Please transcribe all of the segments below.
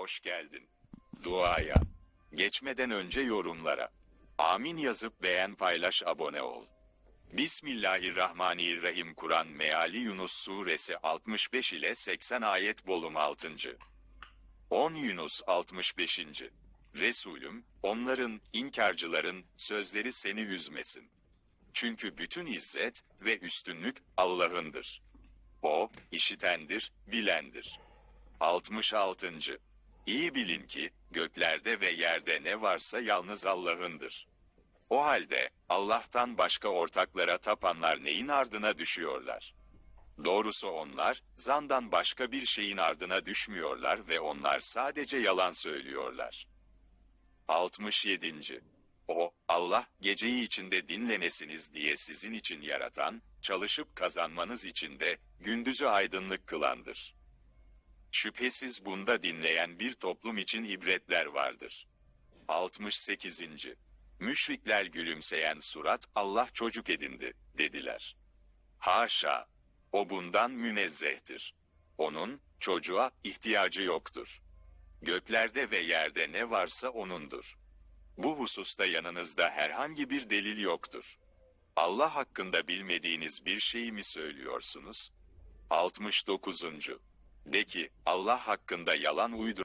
hoş geldin. Duaya. Geçmeden önce yorumlara. Amin yazıp beğen paylaş abone ol. Bismillahirrahmanirrahim Kur'an Meali Yunus Suresi 65 ile 80 ayet bolum 6. 10 Yunus 65. Resulüm, onların, inkarcıların, sözleri seni üzmesin. Çünkü bütün izzet ve üstünlük Allah'ındır. O, işitendir, bilendir. 66. İyi bilin ki, göklerde ve yerde ne varsa yalnız Allah'ındır. O halde, Allah'tan başka ortaklara tapanlar neyin ardına düşüyorlar? Doğrusu onlar, zandan başka bir şeyin ardına düşmüyorlar ve onlar sadece yalan söylüyorlar. 67. O, Allah, geceyi içinde dinlenesiniz diye sizin için yaratan, çalışıp kazanmanız için de, gündüzü aydınlık kılandır. Şüphesiz bunda dinleyen bir toplum için ibretler vardır. 68. Müşrikler gülümseyen surat Allah çocuk edindi, dediler. Haşa! O bundan münezzehtir. Onun, çocuğa ihtiyacı yoktur. Göklerde ve yerde ne varsa O'nundur. Bu hususta yanınızda herhangi bir delil yoktur. Allah hakkında bilmediğiniz bir şeyi mi söylüyorsunuz? 69. De ki, Allah hakkında yalan uydur.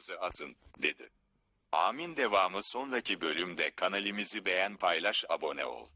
Adımlarınızı atın, dedi. Amin devamı sonraki bölümde kanalimizi beğen paylaş abone ol.